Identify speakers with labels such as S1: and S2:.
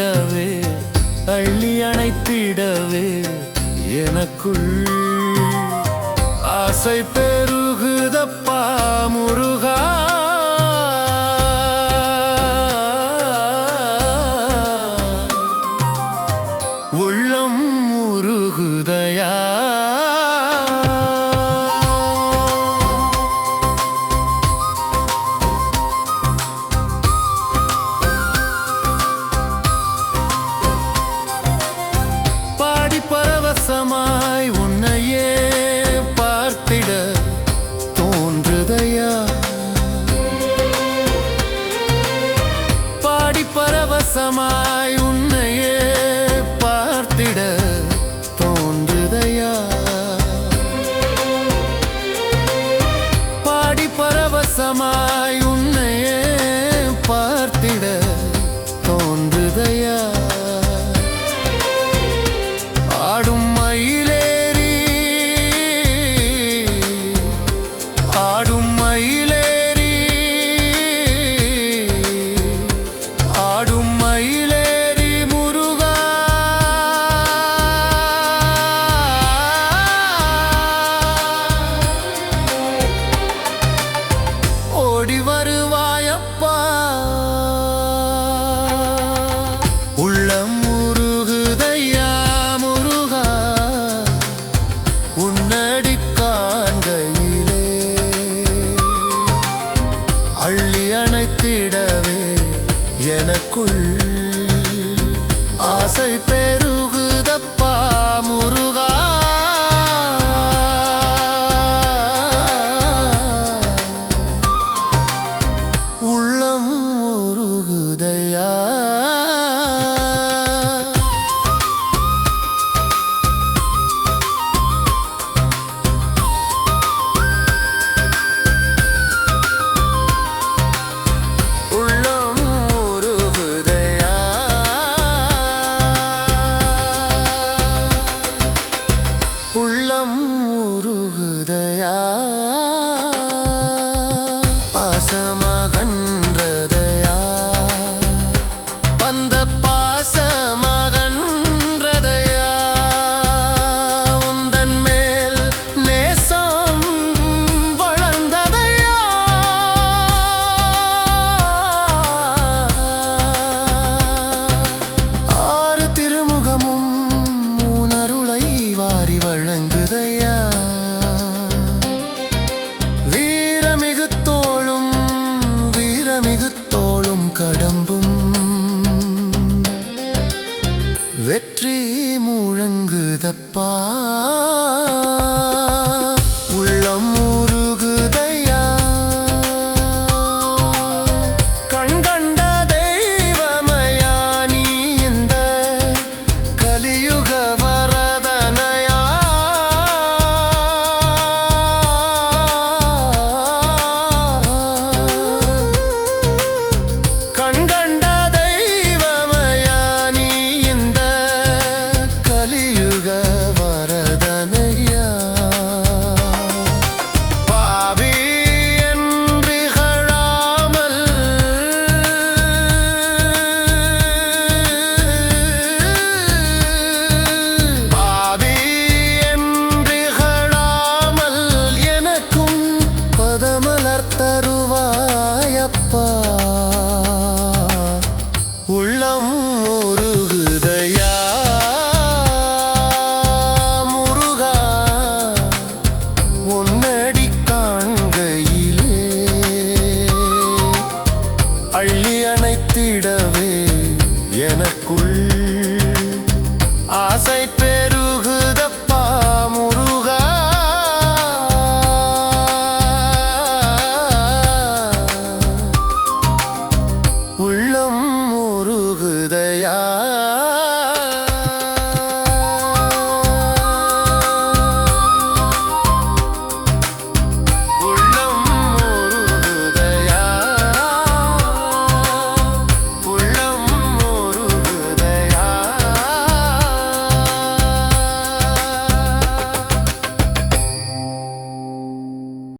S1: அணைத்திடவே அள்ளி அணைத்திடவே எனக்குள். ஆசை பெருகுதப்பா முருகா. பரவசமாய் உன்னையே பார்த்திட தோன்றுதையா? பாடி பரவசமாய் ஏசப்பா உள்ளம் முருகுதையா? முருகா உன்னடி காண்கையிலே. அள்ளி